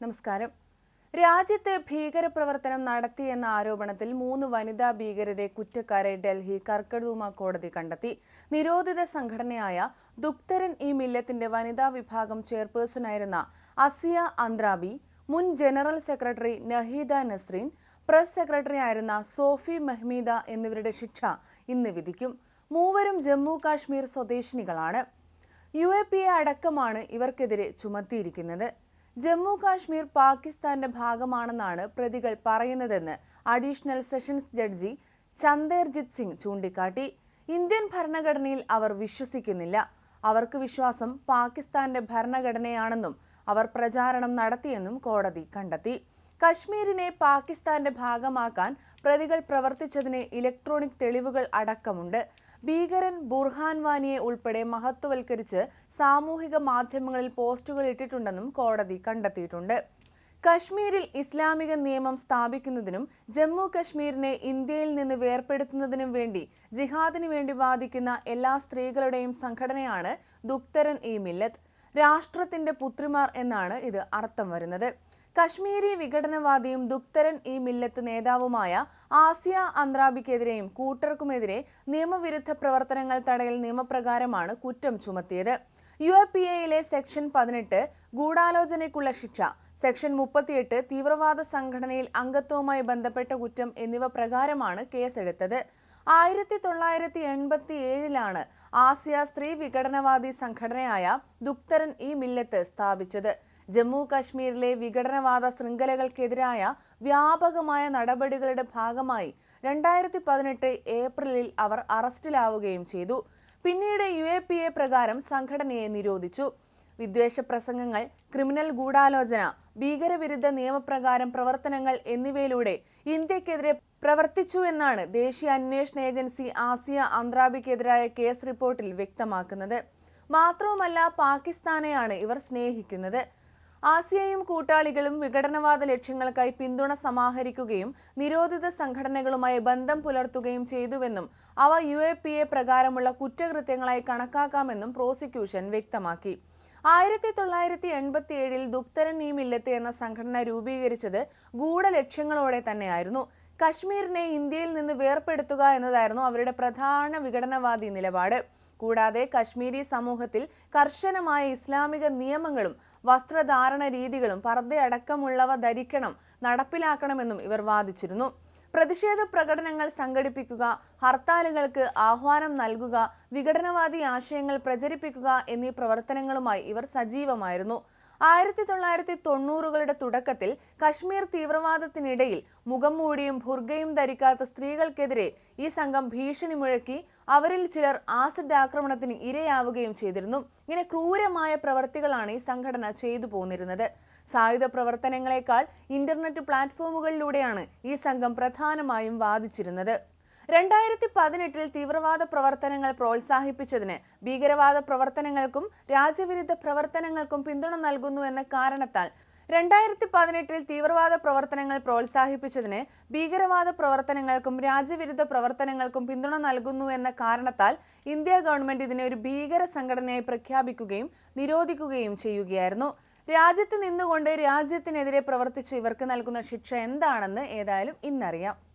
നമസ്കാരം. രാജ്യത്ത് ഭീകരപ്രവർത്തനം നടത്തിയെന്ന ആരോപണത്തിൽ മൂന്ന് വനിതാ ഭീകരരെ കുറ്റക്കാരെ ഡൽഹി കർക്കടൂമ കോടതി കണ്ടെത്തി. നിരോധിത സംഘടനയായ ദുക്തരൻ ഇ മില്ലത്തിന്റെ വനിതാ വിഭാഗം ചെയർപേഴ്സണായിരുന്ന അസിയ അന്ദ്രാബി മുൻ general secretary Naheeda Nasreen press secretary ആയിരുന്ന സോഫി മെഹ്മീദ എന്നിവരുടെ ശിക്ഷ ഇന്ന് വിധിക്കും. മൂവരും ജമ്മു കാശ്മീർ സ്വദേശിനികളാണ്. യു എ പി എ അടക്കമാണ് ഇവർക്കെതിരെ ചുമത്തിയിരിക്കുന്നത്. ജമ്മു കാശ്മീർ പാകിസ്ഥാന്റെ ഭാഗമാണെന്നാണ് പ്രതികൾ പറയുന്നതെന്ന് additional sessions judge Chanderjit Singh ചൂണ്ടിക്കാട്ടി. ഇന്ത്യൻ ഭരണഘടനയിൽ അവർ വിശ്വസിക്കുന്നില്ല. അവർക്ക് വിശ്വാസം പാകിസ്ഥാന്റെ ഭരണഘടനയാണെന്നും അവർ പ്രചാരണം നടത്തിയെന്നും കോടതി കണ്ടെത്തി. കശ്മീരിനെ പാകിസ്ഥാന്റെ ഭാഗമാക്കാൻ പ്രതികൾ പ്രവർത്തിച്ചതിന് ഇലക്ട്രോണിക് തെളിവുകൾ അടക്കമുണ്ട്. ഭീകരൻ ബുർഹാൻ വാനിയെ ഉൾപ്പെടെ മഹത്വവൽക്കരിച്ച് സാമൂഹിക മാധ്യമങ്ങളിൽ പോസ്റ്റുകൾ ഇട്ടിട്ടുണ്ടെന്നും കോടതി കണ്ടെത്തിയിട്ടുണ്ട്. കശ്മീരിൽ ഇസ്ലാമിക നിയമം സ്ഥാപിക്കുന്നതിനും ജമ്മു കശ്മീരിനെ ഇന്ത്യയിൽ നിന്ന് വേർപെടുത്തുന്നതിനും വേണ്ടി ജിഹാദിന് വേണ്ടി വാദിക്കുന്ന എല്ലാ സ്ത്രീകളുടെയും സംഘടനയാണ് ദുക്തരൻ ഇ മില്ലത്ത്. രാഷ്ട്രത്തിന്റെ പുത്രിമാർ എന്നാണ് ഇത് അർത്ഥം വരുന്നത്. കശ്മീരി വിഘടനവാദിയും ദുക്തരൻ ഇ മില്ലത്ത് നേതാവുമായ ആസിയ അന്ത്രാബിക്കെതിരെയും കൂട്ടർക്കുമെതിരെ നിയമവിരുദ്ധ പ്രവർത്തനങ്ങൾ തടയൽ നിയമപ്രകാരമാണ് കുറ്റം ചുമത്തിയത്. യു എ പി എയിലെ സെക്ഷൻ പതിനെട്ട് ഗൂഢാലോചനയ്ക്കുള്ള ശിക്ഷ സെക്ഷൻ മുപ്പത്തിയെട്ട് തീവ്രവാദ സംഘടനയിൽ അംഗത്വവുമായി ബന്ധപ്പെട്ട കുറ്റം എന്നിവ പ്രകാരമാണ് കേസെടുത്തത്. ആയിരത്തി തൊള്ളായിരത്തി എൺപത്തി ഏഴിലാണ് ആസിയ സ്ത്രീ വിഘടനവാദി സംഘടനയായ ദുക്തരൻ ഈ മില്ലത്ത് സ്ഥാപിച്ചത്. ജമ്മു കാശ്മീരിലെ വിഘടനവാദ ശൃംഖലകൾക്കെതിരായ വ്യാപകമായ നടപടികളുടെ ഭാഗമായി രണ്ടായിരത്തി പതിനെട്ട് ഏപ്രിലിൽ അവർ അറസ്റ്റിലാവുകയും ചെയ്തു. പിന്നീട് യു എ പി എ പ്രകാരം സംഘടനയെ നിരോധിച്ചു. വിദ്വേഷ പ്രസംഗങ്ങൾ ക്രിമിനൽ ഗൂഢാലോചന ഭീകരവിരുദ്ധ നിയമപ്രകാരം പ്രവർത്തനങ്ങൾ എന്നിവയിലൂടെ ഇന്ത്യക്കെതിരെ പ്രവർത്തിച്ചു എന്നാണ് ദേശീയ അന്വേഷണ ഏജൻസി ആസിയ അന്ത്രാബിക്കെതിരായ കേസ് റിപ്പോർട്ടിൽ വ്യക്തമാക്കുന്നത്. മാത്രവുമല്ല പാകിസ്ഥാനെയാണ് ഇവർ സ്നേഹിക്കുന്നത്. ആസിയയും കൂട്ടാളികളും വിഘടനവാദ ലക്ഷ്യങ്ങൾക്കായി പിന്തുണ സമാഹരിക്കുകയും നിരോധിത സംഘടനകളുമായി ബന്ധം പുലർത്തുകയും ചെയ്തുവെന്നും അവ യു എ പി എ പ്രകാരമുള്ള കുറ്റകൃത്യങ്ങളായി കണക്കാക്കാമെന്നും പ്രോസിക്യൂഷൻ വ്യക്തമാക്കി. ആയിരത്തി തൊള്ളായിരത്തി എൺപത്തി ഏഴിൽ ദുക്തരൻ ഈ മില്ലത്ത് എന്ന സംഘടന രൂപീകരിച്ചത് ഗൂഢലക്ഷ്യങ്ങളോടെ തന്നെയായിരുന്നു. കശ്മീരിനെ ഇന്ത്യയിൽ നിന്ന് വേർപെടുത്തുക എന്നതായിരുന്നു അവരുടെ പ്രധാന വിഘടനവാദി നിലപാട്. കൂടാതെ കശ്മീരി സമൂഹത്തിൽ കർശനമായ ഇസ്ലാമിക നിയമങ്ങളും വസ്ത്രധാരണ രീതികളും പർദ്ദയടക്കമുള്ളവ ധരിക്കണം നടപ്പിലാക്കണമെന്നും ഇവർ വാദിച്ചിരുന്നു. പ്രതിഷേധ പ്രകടനങ്ങൾ സംഘടിപ്പിക്കുക ഹർത്താലുകൾക്ക് ആഹ്വാനം നൽകുക വിഘടനവാദി ആശയങ്ങൾ പ്രചരിപ്പിക്കുക എന്നീ പ്രവർത്തനങ്ങളുമായി ഇവർ സജീവമായിരുന്നു. ആയിരത്തി തൊള്ളായിരത്തി തൊണ്ണൂറുകളുടെ തുടക്കത്തിൽ കശ്മീർ തീവ്രവാദത്തിനിടയിൽ മുഖം മൂടിയും ഭുർഗയും ധരിക്കാത്ത സ്ത്രീകൾക്കെതിരെ ഈ സംഘം ഭീഷണി മുഴക്കി അവരിൽ ചിലർ ആസിഡ് ആക്രമണത്തിന് ഇരയാവുകയും ചെയ്തിരുന്നു. ഇങ്ങനെ ക്രൂരമായ പ്രവർത്തികളാണ് ഈ സംഘടന ചെയ്തു പോന്നിരുന്നത്. സായുധ പ്രവർത്തനങ്ങളെക്കാൾ ഇന്റർനെറ്റ് പ്ലാറ്റ്ഫോമുകളിലൂടെയാണ് ഈ സംഘം പ്രധാനമായും വാദിച്ചിരുന്നത്. രണ്ടായിരത്തി പതിനെട്ടിൽ തീവ്രവാദ പ്രവർത്തനങ്ങൾ പ്രോത്സാഹിപ്പിച്ചതിന് ഭീകരവാദ പ്രവർത്തനങ്ങൾക്കും രാജ്യവിരുദ്ധ പ്രവർത്തനങ്ങൾക്കും പിന്തുണ നൽകുന്നു എന്ന കാരണത്താൽ രണ്ടായിരത്തി പതിനെട്ടിൽ തീവ്രവാദ പ്രവർത്തനങ്ങൾ പ്രോത്സാഹിപ്പിച്ചതിന് ഭീകരവാദ പ്രവർത്തനങ്ങൾക്കും രാജ്യവിരുദ്ധ പ്രവർത്തനങ്ങൾക്കും പിന്തുണ നൽകുന്നു എന്ന കാരണത്താൽ ഇന്ത്യ ഗവൺമെന്റ് ഇതിനെ ഒരു ഭീകര സംഘടനയായി പ്രഖ്യാപിക്കുകയും നിരോധിക്കുകയും ചെയ്യുകയായിരുന്നു. രാജ്യത്ത് നിന്നുകൊണ്ട് രാജ്യത്തിനെതിരെ പ്രവർത്തിച്ച് ഇവർക്ക് നൽകുന്ന ശിക്ഷ എന്താണെന്ന് ഏതായാലും ഇന്നറിയാം.